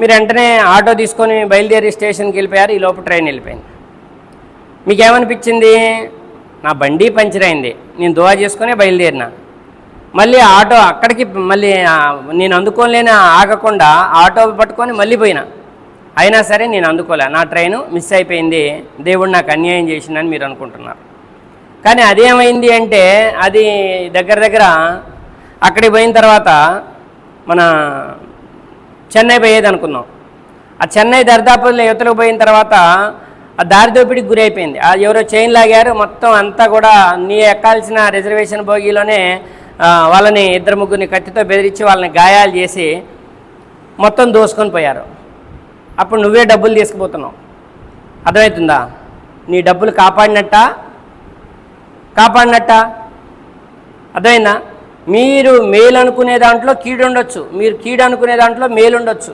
మీరు వెంటనే ఆటో తీసుకొని బయలుదేరి స్టేషన్కి వెళ్ళిపోయారు. ఈ లోపు ట్రైన్ వెళ్ళిపోయింది. మీకేమనిపించింది? నా బండి పంచర్ అయింది. నేను దోవ చేసుకునే బయలుదేరిన. మళ్ళీ ఆటో అక్కడికి మళ్ళీ నేను అందుకోలేని? ఆగకుండా ఆటో పట్టుకొని మళ్ళీ పోయినా. అయినా సరే నేను అందుకోలే. నా ట్రైను మిస్ అయిపోయింది. దేవుడు నాకు అన్యాయం చేసిందని మీరు అనుకుంటున్నారు. కానీ అదేమైంది అంటే అది దగ్గర దగ్గర అక్కడికి పోయిన తర్వాత మన చెన్నై పోయేది అనుకున్నాం. ఆ చెన్నై దర్దాపుల్లో యువతలకు పోయిన తర్వాత ఆ దారి దోపిడికి గురైపోయింది ఆ ఎవరో చైన్ లాగారు మొత్తం అంతా కూడా నీ ఎక్కాల్సిన రిజర్వేషన్ భోగిలోనే వాళ్ళని ఇద్దరు ముగ్గురిని కత్తితో బెదిరించి వాళ్ళని గాయాలు చేసి మొత్తం దోసుకొని పోయారు. అప్పుడు నువ్వే డబ్బులు తీసుకుపోతున్నావు. అర్థమవుతుందా? నీ డబ్బులు కాపాడినట్ట? కాపాడినట్ట? అర్థమైందా? మీరు మేలు అనుకునే దాంట్లో కీడు ఉండొచ్చు మీరు కీడు అనుకునే దాంట్లో మేలు ఉండొచ్చు